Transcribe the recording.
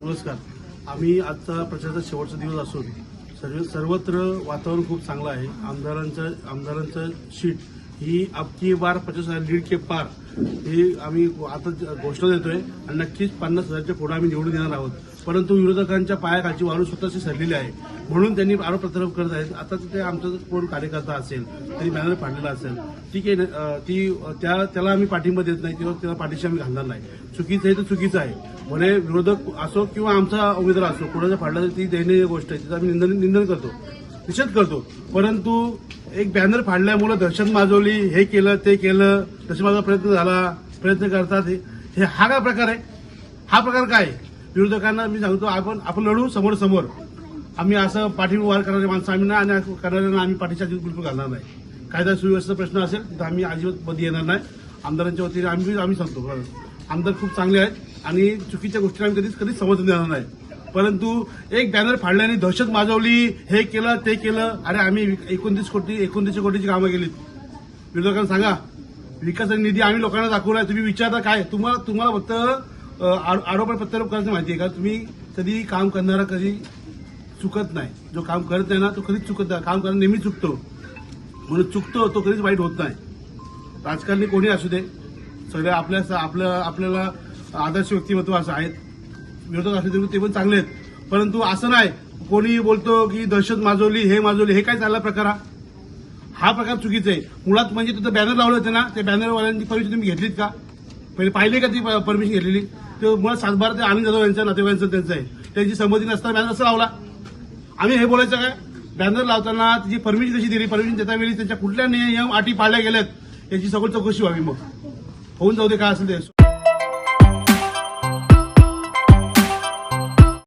नमस्कार. आम्ही आजचा प्रचाराचा शेवटचा दिवस असून सर्व सर्वत्र वातावरण खूप चांगलं आहे. आमदारांचं आमदारांचं शीट ही अबकी बार पचास हजार लीड के पार. ही आम्ही आता घोषणा देतोय आणि नक्कीच पन्नास हजारच्या पुढे आम्ही निवडून येणार आहोत. परंतु विरोधकांच्या पायाखालची वाळू स्वतःची सरलेली आहे. म्हणून त्यांनी आरोप प्रत्यारोप करत आहेत. आता ते आमचा कोण कार्यकर्ता असेल त्यांनी बॅनर फाडलेला असेल ठीक आहे ती त्या त्याला आम्ही पाठिंबा देत नाही किंवा त्याला पाठीशी आम्ही घालणार नाही. चुकीचं आहे तर चुकीचं आहे. म्हणे विरोधक असो किंवा आमचा उमेदवार असो कोणाचा फाडला तर ती दयनीय गोष्ट आहे तिचं आम्ही निंदन निंदन करतो. निषेध करतो. परंतु एक बॅनर फाडल्यामुळे दहशत माजवली हे केलं ते केलं दहशत माझा प्रयत्न झाला प्रयत्न करतात हे हे हा काय प्रकार आहे? हा प्रकार काय आहे? विरोधकांना मी सांगतो आपण आपण लढू समोर समोर. आम्ही असं पाठीवर करणारे माणसं आम्ही नाही आणि करणाऱ्यांना आम्ही पाठीच्या बिलकुल घालणार नाही. कायदा सुव्यवस्थेचा प्रश्न असेल तर आम्ही अजिबात मध्ये येणार नाही. आमदारांच्या वतीने आम्ही आम्ही सांगतो. आमदार खूप चांगले आहेत आणि चुकीच्या गोष्टी आम्ही कधीच कधीच समजून देणार नाही. परंतु एक बॅनर फाडल्याने दहशत माजवली हे केलं ते केलं. अरे आम्ही एकोणतीस कोटी एकोणतीस कोटीची कामं केलीत. विरोधकांना सांगा. विकासाचा निधी आम्ही लोकांना दाखवला तुम्ही विचारता काय? तुम्हाला तुम्हाला फक्त आरो- आरोप प्रत्यारोप करायचं माहिती आहे का? तुम्ही कधी काम करणारा कधी चुकत नाही. जो काम करत नाही ना तो कधीच चुकत नाही. काम करणं नेहमी चुकतो. म्हणून चुकतो तो कधीच वाईट होत नाही. राजकारणी कोणी असू दे. सगळ्या आपल्या आपल्या आपल्याला आदर्श व्यक्तिमत्व असं आहेत. विरोधक असले तरी ते पण चांगले आहेत. परंतु असं नाही कोणी बोलतो की दहशत माजवली हे माजवली हे काय चालला प्रकार हा? हा प्रकार चुकीचा आहे. मुळात म्हणजे तिथं बॅनर लावले होते ना त्या बॅनरवाल्यांची परमिशन तुम्ही घेतलीत का? पहिले पाहिले का ती परमिशन घेतलेली? ते मुळात सातबारा ते आनंद जाधव यांचं नातेवाईकांचं त्यांचं आहे. त्यांची संमती नसताना बॅनर असं लावला? आम्ही हे बोलायचं काय? बॅनर लावताना तिची परमिशन कशी दिली? परमिशन देता वेळी त्यांच्या कुठल्या नियम अटी पाळल्या गेल्यात? याची सगळं चौकशी व्हावी मग. होऊन जाऊ दे काय असेल ते.